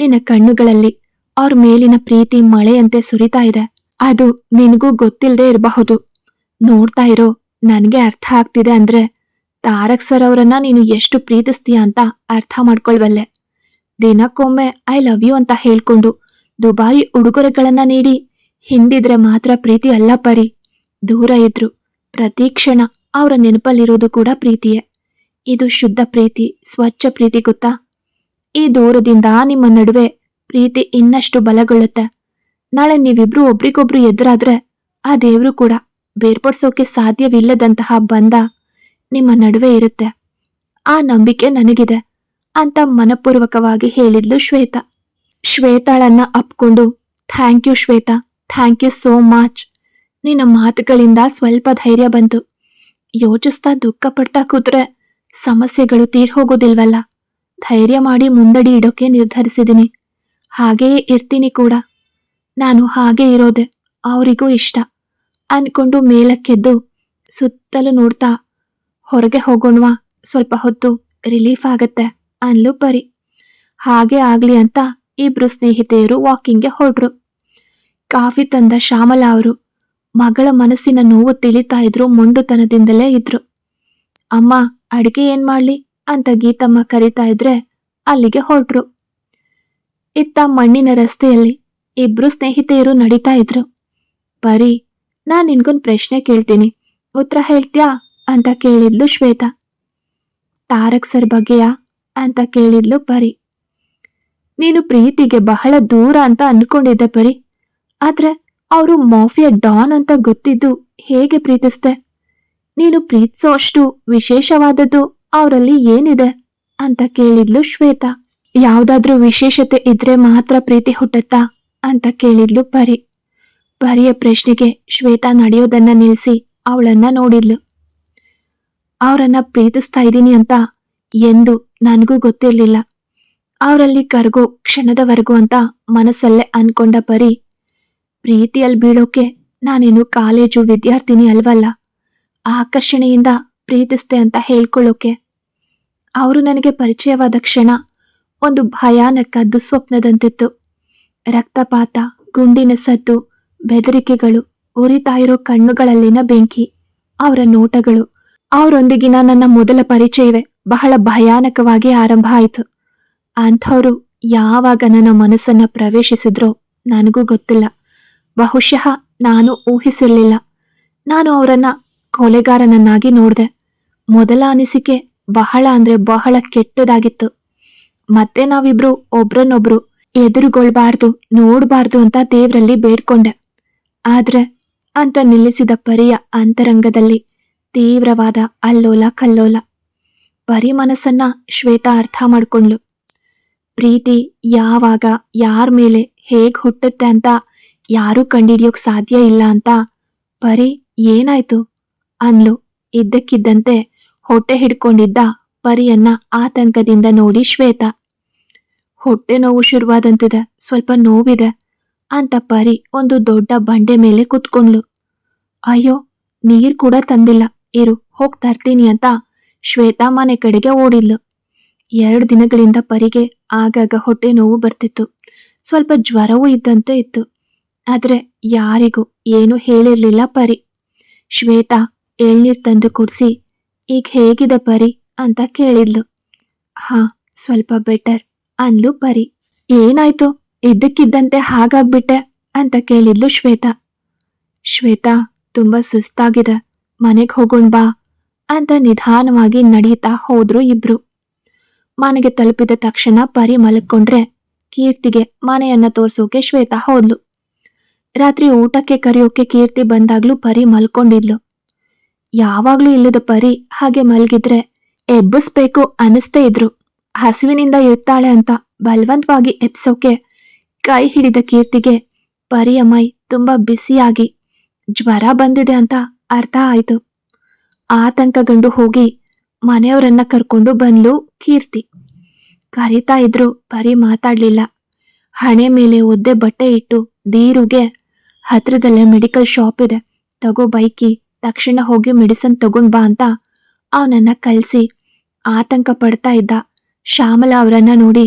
[SPEAKER 1] ನಿನ್ನ ಕಣ್ಣುಗಳಲ್ಲಿ ಅವ್ರ ಮೇಲಿನ ಪ್ರೀತಿ ಮಳೆಯಂತೆ ಸುರಿತಾ ಇದೆ. ಅದು ನಿನಗೂ ಗೊತ್ತಿಲ್ಲದೆ ಇರಬಹುದು. ನೋಡ್ತಾ ಇರೋ, ನನಗೆ ಅರ್ಥ ಆಗ್ತಿದೆ ಅಂದ್ರೆ ತಾರಕ್ ಸರ್ ಅವರನ್ನ ನೀನು ಎಷ್ಟು ಪ್ರೀತಿಸ್ತೀಯ ಅಂತ ಅರ್ಥ ಮಾಡ್ಕೊಳ್ಬಲ್ಲೆ ದಿನಕ್ಕೊಮ್ಮೆ ಐ ಲವ್ ಯು ಅಂತ ಹೇಳ್ಕೊಂಡು ದುಬಾರಿ ಉಡುಗೊರೆಗಳನ್ನ ನೀಡಿ ಹಿಂದಿದ್ರೆ ಮಾತ್ರ ಪ್ರೀತಿ ಅಲ್ಲ ಪರಿ. ದೂರ ಇದ್ರು. ಪ್ರತಿ ಕ್ಷಣ ಅವರ ನೆನಪಲ್ಲಿರೋದು ಕೂಡ ಪ್ರೀತಿಯೇ. ಇದು ಶುದ್ಧ ಪ್ರೀತಿ, ಸ್ವಚ್ಛ ಪ್ರೀತಿ ಗೊತ್ತಾ? ಈ ದೂರದಿಂದ ನಿಮ್ಮ ನಡುವೆ ಪ್ರೀತಿ ಇನ್ನಷ್ಟು ಬಲಗೊಳ್ಳುತ್ತೆ. ನಾಳೆ ನೀವಿಬ್ರು ಒಬ್ರಿಗೊಬ್ರು ಎದುರಾದ್ರೆ ಆ ದೇವ್ರು ಕೂಡ ಬೇರ್ಪಡಿಸೋಕೆ ಸಾಧ್ಯವಿಲ್ಲದಂತಹ ಬಂಧ ನಿಮ್ಮ ನಡುವೆ ಇರುತ್ತೆ. ಆ ನಂಬಿಕೆ ನನಗಿದೆ ಅಂತ ಮನಪೂರ್ವಕವಾಗಿ ಹೇಳಿದ್ಲು ಶ್ವೇತಾ. ಶ್ವೇತಾಳನ್ನ ಅಪ್ಕೊಂಡು, thank you Shweta, thank you so much. ನಿನ್ನ ಮಾತುಗಳಿಂದ ಸ್ವಲ್ಪ ಧೈರ್ಯ ಬಂತು. ಯೋಚಿಸ್ತಾ ದುಃಖ ಪಡ್ತಾ ಕೂತ್ರೆ ಸಮಸ್ಯೆಗಳು ತೀರ್ ಹೋಗೋದಿಲ್ವಲ್ಲ? ಧೈರ್ಯ ಮಾಡಿ ಮುಂದಡಿ ಇಡೋಕೆ ನಿರ್ಧರಿಸಿದ್ದೀನಿ ಹಾಗೆಯೇ ಇರ್ತೀನಿ ಕೂಡ. ನಾನು ಹಾಗೆ ಇರೋದೆ ಅವರಿಗೂ ಇಷ್ಟ. ಅನ್ಕೊಂಡು ಮೇಲಕ್ಕೆದ್ದು ಸುತ್ತಲೂ ನೋಡ್ತಾ ಹೊರಗೆ ಹೋಗೋಣವಾ? ಸ್ವಲ್ಪ ಹೊತ್ತು ರಿಲೀಫ್ ಆಗತ್ತೆ ಅನ್ಲು ಪರಿ. ಹಾಗೆ ಆಗ್ಲಿ ಅಂತ ಇಬ್ರು ಸ್ನೇಹಿತೆಯರು ವಾಕಿಂಗ್ಗೆ ಹೊರಟ್ರು ಕಾಫಿ ತಂದ ಶ್ಯಾಮಲಾ ಅವರು ಮಗಳ ಮನಸ್ಸಿನ ನೋವು ತಿಳಿತಾ ಇದ್ರು ಮೊಂಡುತನದಿಂದಲೇ ಇದ್ರು. ಅಮ್ಮ, ಅಡಿಗೆ ಏನ್ ಮಾಡ್ಲಿ? ಅಂತ ಗೀತಮ್ಮ ಕರಿತಾ ಇದ್ರೆ ಅಲ್ಲಿಗೆ ಹೊರಟ್ರು. ಇತ್ತ ಮಣ್ಣಿನ ರಸ್ತೆಯಲ್ಲಿ ಇಬ್ರು ಸ್ನೇಹಿತೆಯರು ನಡೀತಾ ಇದ್ರು. ಪರಿ ನಾನ್ ನಿನ್ಗೊಂದ್ ಪ್ರಶ್ನೆ ಕೇಳ್ತೀನಿ. ಉತ್ತರ ಹೇಳ್ತ್ಯಾ? ಅಂತ ಕೇಳಿದ್ಲು ಶ್ವೇತಾ. ತಾರಕ್ ಸರ್ ಬಗ್ಗೆಯಾ ಅಂತ ಕೇಳಿದ್ಲು ಪರಿ ನೀನು ಪ್ರೀತಿಗೆ ಬಹಳ ದೂರ ಅಂತ ಅನ್ಕೊಂಡಿದ್ದೆ ಪರಿ ಆದ್ರೆ ಅವರು ಮಾಫಿಯಾ ಡಾನ್ ಅಂತ ಗೊತ್ತಿದ್ದು ಹೇಗೆ ಪ್ರೀತಿಸ್ದೆ? ನೀನು ಪ್ರೀತಿಸೋ ಅಷ್ಟು ವಿಶೇಷವಾದದ್ದು ಅವರಲ್ಲಿ ಏನಿದೆ? ಅಂತ ಕೇಳಿದ್ಲು ಶ್ವೇತಾ. ಯಾವ್ದಾದ್ರೂ ವಿಶೇಷತೆ ಇದ್ರೆ ಮಾತ್ರ ಪ್ರೀತಿ ಹುಟ್ಟತ್ತಾ? ಅಂತ ಕೇಳಿದ್ಲು ಪರಿ. ಪರಿಯ ಪ್ರಶ್ನೆಗೆ ಶ್ವೇತಾ ನಡೆಯೋದನ್ನ ನಿಲ್ಸಿ ಅವಳನ್ನ ನೋಡಿದ್ಲು. ಅವರನ್ನ ಪ್ರೀತಿಸ್ತಾ ಇದ್ದೀನಿ ಅಂತ ಎಂದು ನನಗೂ ಗೊತ್ತಿರಲಿಲ್ಲ. ಅವರಲ್ಲಿ ಕರಗೋ ಕ್ಷಣದವರೆಗೂ ಅಂತ ಮನಸ್ಸಲ್ಲೇ ಅನ್ಕೊಂಡ ಪರಿ ಪ್ರೀತಿಯಲ್ಲಿ ಬೀಳೋಕೆ ನಾನೇನು ಕಾಲೇಜು ವಿದ್ಯಾರ್ಥಿನಿ ಅಲ್ವಲ್ಲ. ಆಕರ್ಷಣೆಯಿಂದ ಪ್ರೀತಿಸ್ತೆ ಅಂತ ಹೇಳ್ಕೊಳ್ಳೋಕೆ. ಅವರು ನನಗೆ ಪರಿಚಯವಾದ ಕ್ಷಣ ಒಂದು ಭಯಾನಕ ದುಸ್ವಪ್ನದಂತಿತ್ತು. ರಕ್ತಪಾತ, ಗುಂಡಿನ ಸದ್ದು, ಬೆದರಿಕೆಗಳು ಉರಿತಾ ಕಣ್ಣುಗಳಲ್ಲಿನ ಬೆಂಕಿ, ಅವರ ನೋಟಗಳು. ಅವರೊಂದಿಗಿನ ನನ್ನ ಮೊದಲ ಪರಿಚಯವೇ ಬಹಳ ಭಯಾನಕವಾಗಿ ಆರಂಭ ಆಯಿತು. ಅಂಥವ್ರು ಯಾವಾಗ ನನ್ನ ಮನಸ್ಸನ್ನು ಪ್ರವೇಶಿಸಿದ್ರೋ ನನಗೂ ಗೊತ್ತಿಲ್ಲ. ಬಹುಶಃ ನಾನು ಊಹಿಸಿರಲಿಲ್ಲ. ನಾನು ಅವರನ್ನ ಕೊಲೆಗಾರನನ್ನಾಗಿ ನೋಡಿದೆ. ಮೊದಲ ಅನಿಸಿಕೆ ಬಹಳ ಅಂದ್ರೆ ಬಹಳ ಕೆಟ್ಟದಾಗಿತ್ತು. ಮತ್ತೆ ನಾವಿಬ್ರು ಒಬ್ರನ್ನೊಬ್ರು ಎದುರುಗೊಳ್ಬಾರ್ದು, ನೋಡಬಾರ್ದು ಅಂತ ದೇವ್ರಲ್ಲಿ ಬೇಡ್ಕೊಂಡೆ. ಆದ್ರೆ ಅಂತ ನಿಲ್ಲಿಸಿದ ಪರಿಯ ಅಂತರಂಗದಲ್ಲಿ ತೀವ್ರವಾದ ಅಲ್ಲೋಲ ಕಲ್ಲೋಲ. ಪರಿ ಮನಸ್ಸನ್ನ ಶ್ವೇತ ಅರ್ಥ ಮಾಡ್ಕೊಂಡ್ಲು. ಪ್ರೀತಿ ಯಾವಾಗ ಯಾರ ಮೇಲೆ ಹೇಗ್ ಹುಟ್ಟುತ್ತೆ ಅಂತ ಯಾರೂ ಕಂಡಿಡಿಯೋಕ್ ಸಾಧ್ಯ ಇಲ್ಲ ಅಂತ ಪರಿ ಏನಾಯ್ತು? ಅಂದ್ಲು. ಇದ್ದಕ್ಕಿದ್ದಂತೆ ಹೊಟ್ಟೆ ಹಿಡ್ಕೊಂಡಿದ್ದ ಪರಿಯನ್ನ ಆತಂಕದಿಂದ ನೋಡಿ ಶ್ವೇತ. ಹೊಟ್ಟೆ ನೋವು ಶುರುವಾದಂತಿದೆ. ಸ್ವಲ್ಪ ನೋವಿದೆ ಅಂತ ಪರಿ ಒಂದು ದೊಡ್ಡ ಬಂಡೆ ಮೇಲೆ ಕುತ್ಕೊಂಡ್ಲು. ಅಯ್ಯೋ, ನೀರ್ ಕೂಡ ತಂದಿಲ್ಲ. ಇರು, ಹೋಗ್ ತರ್ತೀನಿ ಅಂತ ಶ್ವೇತಾ ಮನೆ ಕಡೆಗೆ ಓಡಿದ್ಲು. ಎರಡು ದಿನಗಳಿಂದ ಪರಿಗೆ ಆಗಾಗ ಹೊಟ್ಟೆ ನೋವು ಬರ್ತಿತ್ತು. ಸ್ವಲ್ಪ ಜ್ವರವೂ ಇದ್ದಂತೆ ಇತ್ತು. ಆದ್ರೆ ಯಾರಿಗೂ ಏನೂ ಹೇಳಿರ್ಲಿಲ್ಲ ಪರಿ. ಶ್ವೇತಾ ಎಳ್ನೀರ್ ತಂದು ಕುಡ್ಸಿ, ಈಗ ಹೇಗಿದೆ ಪರಿ? ಅಂತ ಕೇಳಿದ್ಲು. ಹಾ, ಸ್ವಲ್ಪ ಬೆಟರ್, ಅಂದ್ಲು ಪರಿ. ಏನಾಯ್ತು? ಇದ್ದಕ್ಕಿದ್ದಂತೆ ಹಾಗಾಗ್ಬಿಟ್ಟೆ? ಅಂತ ಕೇಳಿದ್ಲು ಶ್ವೇತಾ. ಶ್ವೇತಾ, ತುಂಬಾ ಸುಸ್ತಾಗಿದೆ. ಮನೆಗ್ ಹೋಗೋಣ ಬಾ, ಅಂತ ನಿಧಾನವಾಗಿ ನಡೀತಾ ಹೋದ್ರು ಇಬ್ರು. ಮನೆಗೆ ತಲುಪಿದ ತಕ್ಷಣ ಪರಿ ಮಲಕ್ಕೊಂಡ್ರೆ ಕೀರ್ತಿಗೆ ಮನೆಯನ್ನ ತೋರ್ಸೋಕೆ ಶ್ವೇತಾ ಹೋದ್ಲು. ರಾತ್ರಿ ಊಟಕ್ಕೆ ಕರೆಯೋಕೆ ಕೀರ್ತಿ ಬಂದಾಗ್ಲೂ ಪರಿ ಮಲ್ಕೊಂಡಿದ್ಲು. ಯಾವಾಗ್ಲೂ ಇಲ್ಲದ ಪರಿ ಹಾಗೆ ಮಲ್ಗಿದ್ರೆ ಎಬ್ಬಿಸ್ಬೇಕು ಅನಿಸ್ತೇ ಇದ್ರು. ಹಸುವಿನಿಂದ ಇರ್ತಾಳೆ ಅಂತ ಬಲವಂತವಾಗಿ ಎಬ್ಸೋಕೆ ಕೈ ಹಿಡಿದ ಕೀರ್ತಿಗೆ ಪರಿಯ ಮೈ ತುಂಬಾ ಬಿಸಿಯಾಗಿ ಜ್ವರ ಬಂದಿದೆ ಅಂತ ಅರ್ಥ ಆಯ್ತು. ಆತಂಕಗೊಂಡು ಹೋಗಿ ಮನೆಯವರನ್ನ ಕರ್ಕೊಂಡು ಬಂದ್ಲು ಕೀರ್ತಿ. ಕರೀತಾ ಇದ್ರು ಪರಿ ಮಾತಾಡ್ಲಿಲ್ಲ. ಹಣೆ ಮೇಲೆ ಒದ್ದೆ ಬಟ್ಟೆ ಇಟ್ಟು ದೀರುಗೆ ಹತ್ರದಲ್ಲೇ ಮೆಡಿಕಲ್ ಶಾಪ್ ಇದೆ. ತಗೋ ಬೈಕಿ, ತಕ್ಷಣ ಹೋಗಿ ಮೆಡಿಸನ್ ತಗೊಂಡ್ ಬಾ ಅಂತ ಅವನನ್ನ ಕಳಿಸಿ ಆತಂಕ ಪಡ್ತಾ ಇದ್ದ. ಶ್ಯಾಮಲ ಅವರನ್ನ ನೋಡಿ,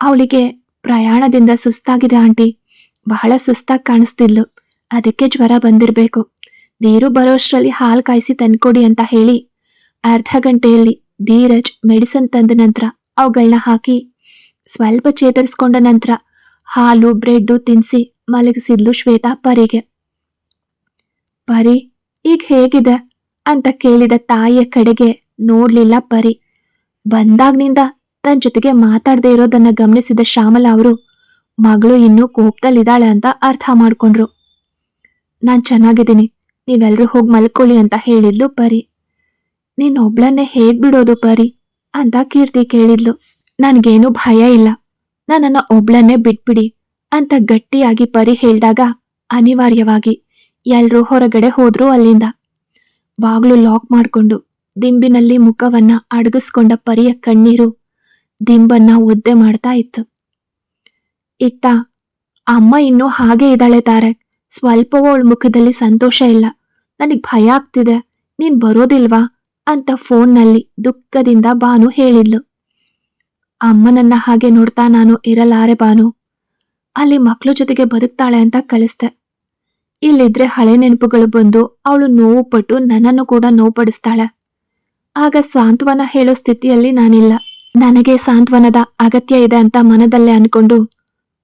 [SPEAKER 1] ಅವಳಿಗೆ ಪ್ರಯಾಣದಿಂದ ಸುಸ್ತಾಗಿದೆ ಆಂಟಿ. ಬಹಳ ಸುಸ್ತಾಗಿ ಕಾಣಿಸ್ತಿದ್ಲು. ಅದಕ್ಕೆ ಜ್ವರ ಬಂದಿರಬೇಕು. ನೀರು ಬರೋಷ್ಟರಲ್ಲಿ ಹಾಲು ಕಾಯಿಸಿ ತಂದ್ಕೊಡಿ ಅಂತ ಹೇಳಿ ಅರ್ಧ ಗಂಟೆಯಲ್ಲಿ ಧೀರಜ್ ಮೆಡಿಸನ್ ತಂದ ನಂತರ ಅವುಗಳನ್ನ ಹಾಕಿ ಸ್ವಲ್ಪ ಚೇತರಿಸ್ಕೊಂಡ ನಂತರ ಹಾಲು, ಬ್ರೆಡ್ಡು ತಿನ್ಸಿ ಮಲಗಿಸಿದ್ಲು ಶ್ವೇತಾ ಪರಿಗೆ. ಪರಿ, ಈಗ ಹೇಗಿದೆ? ಅಂತ ಕೇಳಿದ ತಾಯಿಯ ಕಡೆಗೆ ನೋಡ್ಲಿಲ್ಲ ಪರಿ. ಬಂದಾಗ್ನಿಂದ ತನ್ನ ಜೊತೆಗೆ ಮಾತಾಡದೆ ಇರೋದನ್ನ ಗಮನಿಸಿದ ಶ್ಯಾಮಲ ಅವರು, ಮಗಳು ಇನ್ನೂ ಕೋಪದಲ್ಲಿದ್ದಾಳೆ ಅಂತ ಅರ್ಥ ಮಾಡ್ಕೊಂಡ್ರು. ನಾನ್ ಚೆನ್ನಾಗಿದ್ದೀನಿ ನೀವೆಲ್ಲರೂ ಹೋಗಿ ಮಲ್ಕೊಳ್ಳಿ ಅಂತ ಹೇಳಿದ್ಲು ಪರಿ. ನೀನ್ ಒಬ್ಳನ್ನೇ ಹೇಗ್ ಬಿಡೋದು ಪರಿ? ಅಂತ ಕೀರ್ತಿ ಕೇಳಿದ್ಲು. ನನ್ಗೇನು ಭಯ ಇಲ್ಲ. ನನ್ನನ್ನ ಒಬ್ಳನ್ನೇ ಬಿಟ್ಬಿಡಿ. ಅಂತ ಗಟ್ಟಿಯಾಗಿ ಪರಿ ಹೇಳ್ದಾಗ ಅನಿವಾರ್ಯವಾಗಿ ಎಲ್ರೂ ಹೊರಗಡೆ ಹೋದ್ರು ಅಲ್ಲಿಂದ. ಬಾಗ್ಲು ಲಾಕ್ ಮಾಡ್ಕೊಂಡು ದಿಂಬಿನಲ್ಲಿ ಮುಖವನ್ನ ಅಡಗಿಸ್ಕೊಂಡ ಪರಿಯ ಕಣ್ಣೀರು ದಿಂಬನ್ನ ಒದ್ದೆ ಮಾಡ್ತಾ ಇತ್ತು. ಇತ್ತ, ಅಮ್ಮ ಇನ್ನೂ ಹಾಗೆ ಇದ್ದಾಳೆ ತಾರಕ್ ಸ್ವಲ್ಪವೂ ಅವಳ ಮುಖದಲ್ಲಿ ಸಂತೋಷ ಇಲ್ಲ. ನನಗೆ ಭಯ ಆಗ್ತಿದೆ. ನೀನ್ ಬರೋದಿಲ್ವಾ? ಅಂತ ಫೋನ್ನಲ್ಲಿ ದುಃಖದಿಂದ ಬಾನು ಹೇಳಿದ್ಲು. ಅಮ್ಮನನ್ನ ಹಾಗೆ ನೋಡ್ತಾ ನಾನು ಇರಲಾರೆ ಬಾನು ಅಲ್ಲಿ ಮಕ್ಳು ಜೊತೆಗೆ ಬದುಕ್ತಾಳೆ ಅಂತ ಕಳಿಸ್ದೆ ಇಲ್ಲಿದ್ರೆ ಹಳೆ ನೆನಪುಗಳು ಬಂದು ಅವಳು ನೋವು ಪಟ್ಟು ನನ್ನನ್ನು ಕೂಡ ನೋವುಪಡಿಸ್ತಾಳೆ ಆಗ ಸಾಂತ್ವನ ಹೇಳೋ ಸ್ಥಿತಿಯಲ್ಲಿ ನಾನಿಲ್ಲ. ನನಗೆ ಸಾಂತ್ವನದ ಅಗತ್ಯ ಇದೆ ಅಂತ ಮನದಲ್ಲೇ ಅನ್ಕೊಂಡು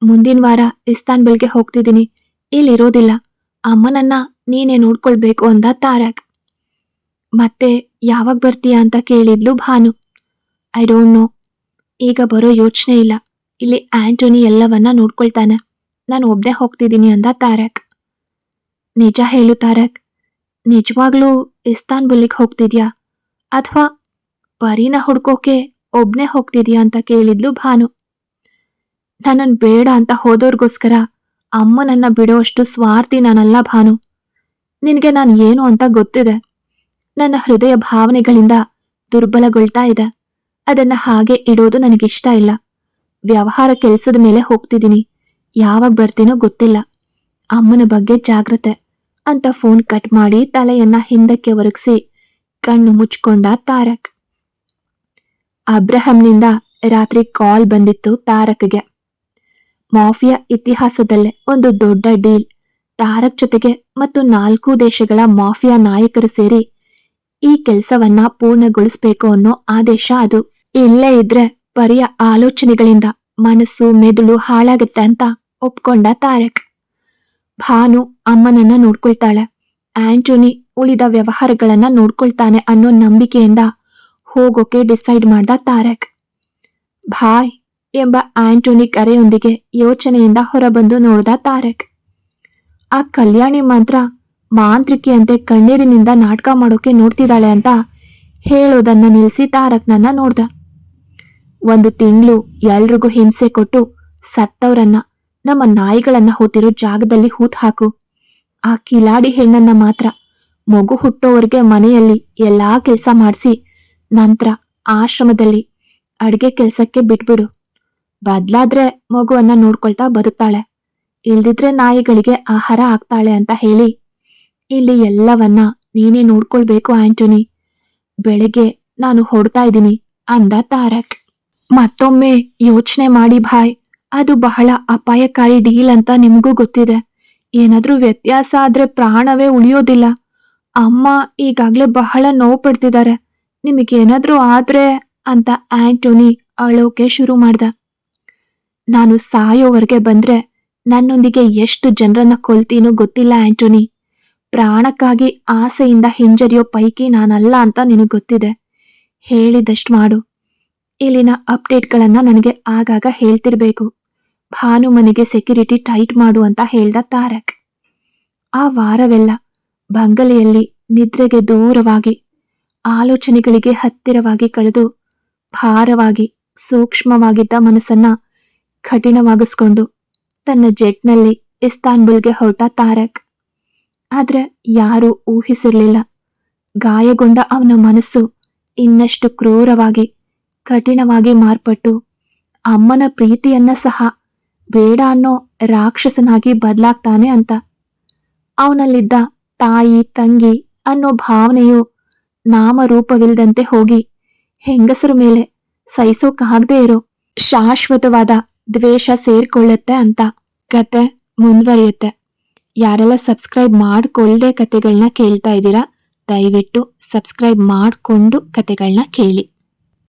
[SPEAKER 1] ಮುಂದಿನ ವಾರ ಇಸ್ತಾನ್ಬುಲ್ಗೆ ಹೋಗ್ತಿದ್ದೀನಿ. ಇಲ್ಲಿರೋದಿಲ್ಲ. ಅಮ್ಮನನ್ನ ನೀನೇ ನೋಡ್ಕೊಳ್ಬೇಕು ಅಂದ ತಾರಕ್ ಮತ್ತೆ ಯಾವಾಗ ಬರ್ತೀಯಾ ಅಂತ ಕೇಳಿದ್ಲು ಭಾನು. ಐ ಡೋಂಟ್ ನೋ ಈಗ ಬರೋ ಯೋಚನೆ ಇಲ್ಲ. ಇಲ್ಲಿ ಆಂಟೋನಿ ಎಲ್ಲವನ್ನ ನೋಡ್ಕೊಳ್ತಾನೆ. ನಾನು ಒಬ್ನೇ ಹೋಗ್ತಿದ್ದೀನಿ ಅಂದ ತಾರಕ್. ನಿಜ ಹೇಳು ತಾರಕ್, ನಿಜವಾಗ್ಲೂ ಇಸ್ತಾನ್ಬುಲ್ಲಿಗೆ ಹೋಗ್ತಿದ್ಯಾ? ಅಥವಾ ಪರಿನ ಹುಡ್ಕೋಕೆ ಒಬ್ನೇ ಹೋಗ್ತಿದ್ಯಾ ಅಂತ ಕೇಳಿದ್ಲು ಭಾನು. ನನ್ನನ್ ಬೇಡ ಅಂತ ಹೋದೋರ್ಗೋಸ್ಕರ ಅಮ್ಮನನ್ನ ಬಿಡೋಷ್ಟು ಸ್ವಾರ್ಥಿ ನಾನಲ್ಲ ಭಾನು. ನಿನಗೆ ನಾನು ಏನು ಅಂತ ಗೊತ್ತಿದೆ. ನನ್ನ ಹೃದಯ ಭಾವನೆಗಳಿಂದ ದುರ್ಬಲಗೊಳ್ತಾ ಇದೆ. ಅದನ್ನ ಹಾಗೆ ಇಡೋದು ನನಗಿಷ್ಟ ಇಲ್ಲ. ವ್ಯವಹಾರ ಕೆಲಸದ ಮೇಲೆ ಹೋಗ್ತಿದ್ದೀನಿ. ಯಾವಾಗ ಬರ್ತೀನೋ ಗೊತ್ತಿಲ್ಲ. ಅಮ್ಮನ ಬಗ್ಗೆ ಜಾಗ್ರತೆ ಅಂತ ಫೋನ್ ಕಟ್ ಮಾಡಿ ತಲೆಯನ್ನ ಹಿಂದಕ್ಕೆ ಒರಗಿಸಿ ಕಣ್ಣು ಮುಚ್ಕೊಂಡ ತಾರಕ್. ಅಬ್ರಹಂನಿಂದ ರಾತ್ರಿ ಕಾಲ್ ಬಂದಿತ್ತು ತಾರಕ್ಗೆ. ಮಾಫಿಯಾ ಇತಿಹಾಸದಲ್ಲೇ ಒಂದು ದೊಡ್ಡ ಡೀಲ್. ತಾರಕ್ ಜೊತೆಗೆ ಮತ್ತು ನಾಲ್ಕು ದೇಶಗಳ ಮಾಫಿಯಾ ನಾಯಕರು ಸೇರಿ ಈ ಕೆಲಸವನ್ನ ಪೂರ್ಣಗೊಳಿಸಬೇಕು ಅನ್ನೋ ಆದೇಶ ಅದು. ಇಲ್ಲೇ ಇದ್ರೆ ಪರಿಯ ಆಲೋಚನೆಗಳಿಂದ ಮನಸ್ಸು ಮೆದುಳು ಹಾಳಾಗತ್ತೆ ಅಂತ ಒಪ್ಕೊಂಡ ತಾರಕ್. ಭಾನು ಅಮ್ಮನನ್ನ ನೋಡ್ಕೊಳ್ತಾಳೆ. ಆಂಟೋನಿ ಉಳಿದ ವ್ಯವಹಾರಗಳನ್ನ ನೋಡ್ಕೊಳ್ತಾನೆ ಅನ್ನೋ ನಂಬಿಕೆಯಿಂದ ಹೋಗೋಕೆ ಡಿಸೈಡ್ ಮಾಡ್ದ ತಾರಕ್. ಭಾಯ್ ಎಂಬ ಆಂಟೋನಿ ಕರೆಯೊಂದಿಗೆ ಯೋಚನೆಯಿಂದ ಹೊರಬಂದು ನೋಡ್ದ ತಾರಕ್. ಆ ಕಲ್ಯಾಣಿ ಮಾತ್ರ ಮಾಂತ್ರಿಕೆಯಂತೆ ಕಣ್ಣೀರಿನಿಂದ ನಾಟಕ ಮಾಡೋಕೆ ನೋಡ್ತಿದ್ದಾಳೆ ಅಂತ ಹೇಳೋದನ್ನ ನಿಲ್ಸಿ ತಾರಕ್ ನನ್ನ ನೋಡ್ದ. ಒಂದು ತಿಂಗಳು ಎಲ್ರಿಗೂ ಹಿಂಸೆ ಕೊಟ್ಟು ಸತ್ತವರನ್ನ, ನಮ್ಮ ನಾಯಿಗಳನ್ನ ಹೋತಿರೋ ಜಾಗದಲ್ಲಿ ಹೂತ್ ಹಾಕು. ಆ ಕಿಲಾಡಿ ಹೆಣ್ಣನ್ನ ಮಾತ್ರ ಮಗು ಹುಟ್ಟೋವರೆಗೆ ಮನೆಯಲ್ಲಿ ಎಲ್ಲಾ ಕೆಲಸ ಮಾಡಿಸಿ ನಂತರ ಆಶ್ರಮದಲ್ಲಿ ಅಡ್ಗೆ ಕೆಲಸಕ್ಕೆ ಬಿಟ್ಬಿಡು. ಬದ್ಲಾದ್ರೆ ಮಗುವನ್ನ ನೋಡ್ಕೊಳ್ತಾ ಬದುಕ್ತಾಳೆ. ಇಲ್ದಿದ್ರೆ ನಾಯಿಗಳಿಗೆ ಆಹಾರ ಆಗ್ತಾಳೆ ಅಂತ ಹೇಳಿ ಇಲ್ಲಿ ಎಲ್ಲವನ್ನ ನೀನೇ ನೋಡ್ಕೊಳ್ಬೇಕು ಆಂಟೋನಿ. ಬೆಳಗ್ಗೆ ನಾನು ಹೊಡ್ತಾ ಇದ್ದೀನಿ ಅಂದ ತಾರಕ್. ಮತ್ತೊಮ್ಮೆ ಯೋಚನೆ ಮಾಡಿ ಭಾಯ್, ಅದು ಬಹಳ ಅಪಾಯಕಾರಿ ಡೀಲ್ ಅಂತ ನಿಮಗೂ ಗೊತ್ತಿದೆ. ಏನಾದ್ರೂ ವ್ಯತ್ಯಾಸ ಆದ್ರೆ ಪ್ರಾಣವೇ ಉಳಿಯೋದಿಲ್ಲ. ಅಮ್ಮ ಈಗಾಗ್ಲೇ ಬಹಳ ನೋವು ಪಡ್ತಿದ್ದಾರೆ. ನಿಮಗೇನಾದ್ರೂ ಆದ್ರೆ ಅಂತ ಆಂಟೋನಿ ಅಳೋಕೆ ಶುರು ಮಾಡ್ದ. ನಾನು ಸಾಯೋವರೆಗೆ ಬಂದ್ರೆ ನನ್ನೊಂದಿಗೆ ಎಷ್ಟು ಜನರನ್ನ ಕೊಲ್ತೀನೋ ಗೊತ್ತಿಲ್ಲ ಆಂಟೋನಿ. ಪ್ರಾಣಕ್ಕಾಗಿ ಆಸೆಯಿಂದ ಹಿಂಜರಿಯೋ ಪೈಕಿ ನಾನಲ್ಲ ಅಂತ ನಿನಗೆ ಗೊತ್ತಿದೆ. ಹೇಳಿದಷ್ಟು ಮಾಡು. ಇಲ್ಲಿನ ಅಪ್ಡೇಟ್ಗಳನ್ನ ನನಗೆ ಆಗಾಗ ಹೇಳ್ತಿರ್ಬೇಕು. ಭಾನು ಮನೆಗೆ ಸೆಕ್ಯೂರಿಟಿ ಟೈಟ್ ಮಾಡು ಅಂತ ಹೇಳ್ದ ತಾರಕ್. ಆ ವಾರವೆಲ್ಲ ಬಂಗಲೆಯಲ್ಲಿ ನಿದ್ರೆಗೆ ದೂರವಾಗಿ, ಆಲೋಚನೆಗಳಿಗೆ ಹತ್ತಿರವಾಗಿ ಕಳೆದು, ಭಾರವಾಗಿ, ಸೂಕ್ಷ್ಮವಾಗಿದ್ದ ಮನಸ್ಸನ್ನ ಕಠಿಣವಾಗಿಸ್ಕೊಂಡು ತನ್ನ ಜೆಟ್ನಲ್ಲಿ ಇಸ್ತಾನ್ಬುಲ್ಗೆ ಹೊರಟ ತಾರಕ್. ಆದ್ರೆ ಯಾರೂ ಊಹಿಸಿರ್ಲಿಲ್ಲ. ಗಾಯಗೊಂಡ ಅವನ ಮನಸ್ಸು ಇನ್ನಷ್ಟು ಕ್ರೂರವಾಗಿ ಕಠಿಣವಾಗಿ ಮಾರ್ಪಟ್ಟು ಅಮ್ಮನ ಪ್ರೀತಿಯನ್ನ ಸಹ ಬೇಡ ಅನ್ನೋ ರಾಕ್ಷಸನಾಗಿ ಬದಲಾಗ್ತಾನೆ ಅಂತ. ಅವನಲ್ಲಿದ್ದ ತಾಯಿ, ತಂಗಿ ಅನ್ನೋ ಭಾವನೆಯು ನಾಮರೂಪವಿಲ್ಲದಂತೆ ಹೋಗಿ ಹೆಂಗಸರ ಮೇಲೆ ಸಹಿಸೋಕಾಗದೇ ಇರೋ ಶಾಶ್ವತವಾದ ದ್ವೇಷ ಸೇರ್ಕೊಳ್ಳುತ್ತೆ ಅಂತ ಕತೆ ಮುಂದುವರಿಯುತ್ತೆ. ಯಾರೆಲ್ಲ ಸಬ್ಸ್ಕ್ರೈಬ್ ಮಾಡಿಕೊಳ್ಳದೆ ಕತೆಗಳನ್ನ ಕೇಳ್ತಾ ಇದ್ದೀರಾ, ದಯವಿಟ್ಟು ಸಬ್ಸ್ಕ್ರೈಬ್ ಮಾಡಿಕೊಂಡು ಕತೆಗಳನ್ನ ಕೇಳಿ.